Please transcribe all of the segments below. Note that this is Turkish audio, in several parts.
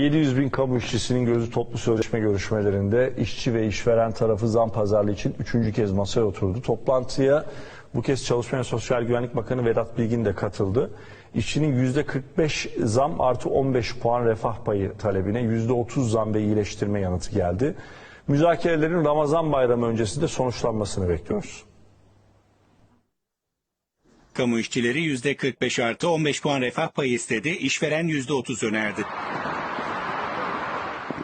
700 bin kamu işçisinin gözü toplu sözleşme görüşmelerinde işçi ve işveren tarafı zam pazarlığı için üçüncü kez masaya oturdu. Toplantıya bu kez Çalışma ve Sosyal Güvenlik Bakanı Vedat Bilgin de katıldı. İşçinin %45 zam artı 15 puan refah payı talebine %30 zam ve iyileştirme yanıtı geldi. Müzakerelerin Ramazan bayramı öncesinde sonuçlanmasını bekliyoruz. Kamu işçileri %45 artı 15 puan refah payı istedi, işveren %30 önerdi.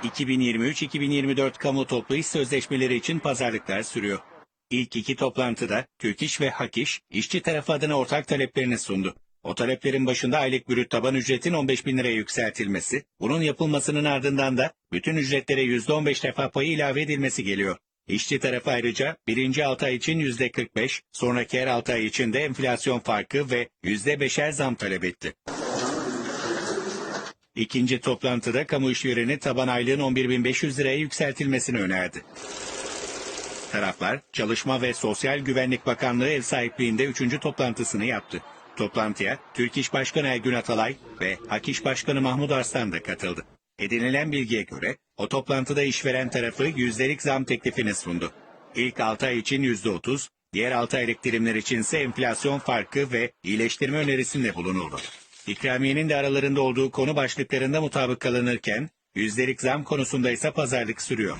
2023-2024 kamu toplu iş sözleşmeleri için pazarlıklar sürüyor. İlk iki toplantıda Türk İş ve Hak İş, işçi tarafı adına ortak taleplerini sundu. O taleplerin başında aylık brüt taban ücretin 15 bin liraya yükseltilmesi, bunun yapılmasının ardından da bütün ücretlere %15 refah payı ilave edilmesi geliyor. İşçi tarafı ayrıca birinci 6 ay için %45, sonraki her 6 ay için de enflasyon farkı ve %5'er zam talep etti. İkinci toplantıda kamu işvereni taban aylığın 11.500 liraya yükseltilmesini önerdi. Taraflar Çalışma ve Sosyal Güvenlik Bakanlığı ev sahipliğinde üçüncü toplantısını yaptı. Toplantıya Türk İş Başkanı Ergün Atalay ve Hak İş Başkanı Mahmut Arslan da katıldı. Edinilen bilgiye göre o toplantıda işveren tarafı yüzdelik zam teklifini sundu. İlk 6 ay için %30, diğer 6 aylık dilimler içinse enflasyon farkı ve iyileştirme önerisinde bulunuldu. İkramiyenin de aralarında olduğu konu başlıklarında mutabık kalınırken, yüzdelik zam konusunda ise pazarlık sürüyor.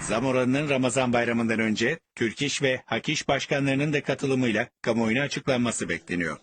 Zam oranının Ramazan bayramından önce Türk İş ve Hak İş başkanlarının da katılımıyla kamuoyuna açıklanması bekleniyor.